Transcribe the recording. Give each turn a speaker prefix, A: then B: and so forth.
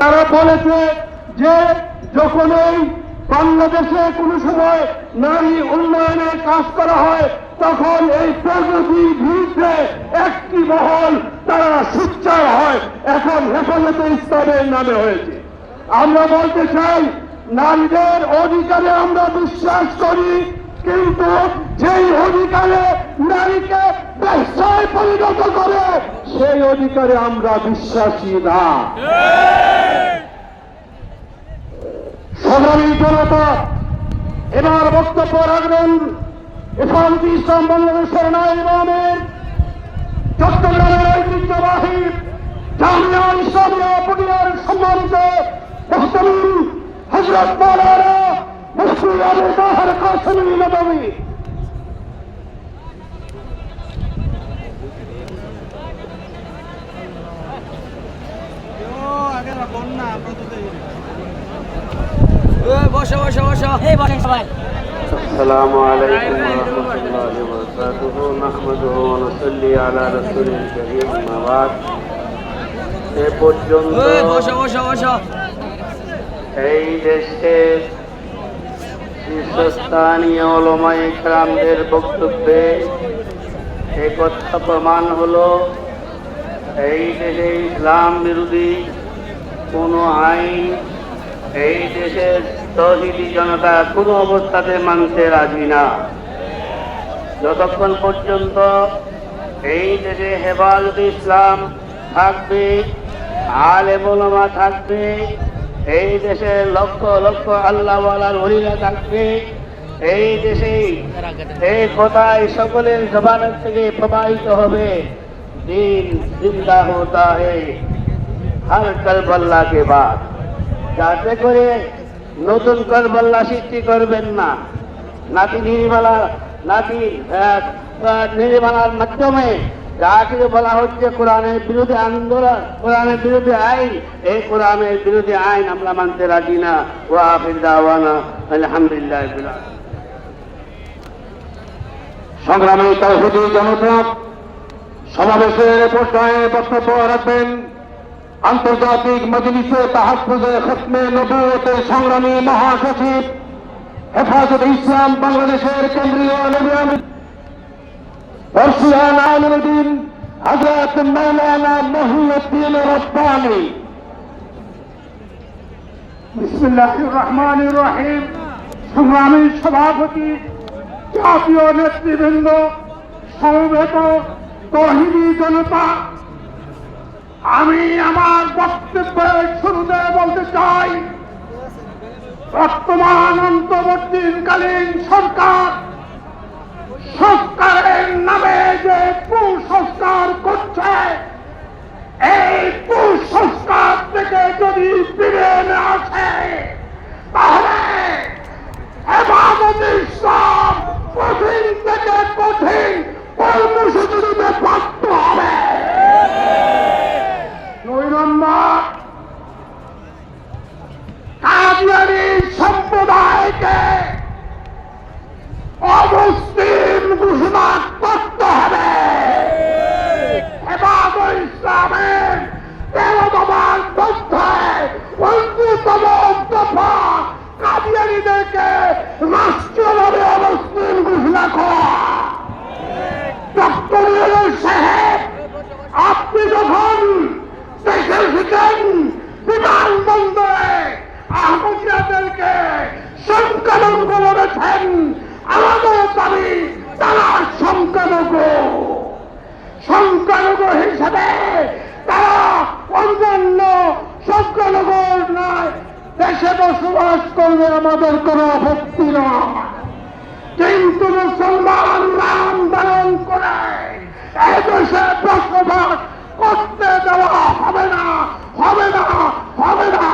A: তারা বলেছে যে যখন এই বাংলাদেশে কোনো সময় নারী উন্নয়নের কাজ করা হয়, তখন এই প্রগতির বিরুদ্ধে একটি মহল তারা সুচ্চার হয়। এখন হেফাজতে ইসলামের নামে হয়েছে। আমরা বলতে চাই, নারীদের অধিকারে আমরা বিশ্বাস করি, কিন্তু যেই অধিকারে নারীকে ব্যবসায় পরিণত করে, সেই অধিকারে আমরা বিশ্বাসী না। সংগ্রামী জনতা, এবার বক্তব্য রাখবেন ইসলামী ইসলাম বাংলাদেশের নয় ইমামের চট্টগ্রামের ঐতিহ্যবাহী জামিয়া ইসলামিয়া পটিয়ার সম্মানিত মুহতামিম হজরত মৌলানা মুফতি আবু তাহের কাসেমি
B: বসো বসো বসো এই বসেন সবাই
C: السلام عليكم ورحمة الله وبركاته نحمده ونصلي على رسول الكريم أما بعد এ পর্যন্ত
B: এই বসো বসো বসো
C: এই দেশের শীর্ষস্থানীয় ওলমাই ইকরামদের বক্তব্যে এ কথা প্রমাণ হলো এই দেশে ইসলাম বিরোধী কোনো আইন এই দেশের তহিদি জনতা কোনো অবস্থাতে মানতে রাজি না। যতক্ষণ পর্যন্ত এই দেশে হেফাজত ইসলাম থাকবে, আলেমা থাকবে, এই দেশে লক্ষ লক্ষ আল্লাহওয়ালার হরিরা থাকবে, এই দেশে এই কথায় সকলের জবানের থেকে প্রবাহিত হবে। দিন জিন্দা হতা হে হর করবল্লা কে বাদ। যাতে করে নতুন করবল্লা সৃষ্টি করবেন না। নাতি নির্মালা নাতি নির্মালার মাধ্যমে যা কিছু বলা হচ্ছে কোরআনের বিরুদ্ধে আন্দোলন, কোরআনের বিরুদ্ধে আইন, এই কোরআনের বিরুদ্ধে আইন আমরা মানতে রাজি না। ও আফির দাওয়ানা, আলহামদুলিল্লাহ রাব্বিল আলামিন।
A: সংগ্রামী তৌহিদি জনতা, সমাবেশের পর্যায়ে বক্তব্য রাখবেন। আন্তর্জাতিক মজলিসে তাহাফুজে খসমে নবুয়তের সংগ্রামী মহাসচিব হেফাজত ইসলাম বাংলাদেশের কেন্দ্রীয় বর্ষিয়ান আলমুদ্দিন হজরত মৌলানা মহিউদ্দিন রব্বানি। বিসমিল্লাহ রহমান রহিম। সংগ্রামী সভাপতি, জাতীয় নেতৃবৃন্দ, সমবেত তহিদি জনতা আমি আমার বক্তব্যের শুরুতে বলতে চাই বর্তমান অন্তর্বর্তীকালীন সরকার সংস্কারের নামে যে কুসংস্কার করছে এই কুসংস্কার থেকে যদি ফিরে না আসে তাহলে হেফাজত ইসলাম কঠিন থেকে কঠিন কর্মসূচি দিতে বাধ্য হবে দুই নম্বর কাজী সম্প্রদায়কে অমুসলিম ঘোষণা করতে হবে হেফাজত ইসলামের তেরো দফার মধ্যে অন্যতম দফা কাদিয়ানিদেরকে রাষ্ট্রীয়ভাবে অমুসলিম ঘোষণা করা। ডক্টর সাহেব, আপনি যখন দেশে এসেছেন বিমানবন্দরে আহমদিয়াদেরকে সংখ্যালঘু বলেছেন আমাদের দাবি তারা সংখ্যালঘু সংখ্যালঘু হিসেবে তারা অন্যান্য সংখ্যালঘুর নয় দেশে বসবাস করবে আমাদের কোনো আপত্তি নয় কিন্তু মুসলমান নাম দান করে এই দেশে বসবাস করতে দেওয়া হবে না হবে না হবে না।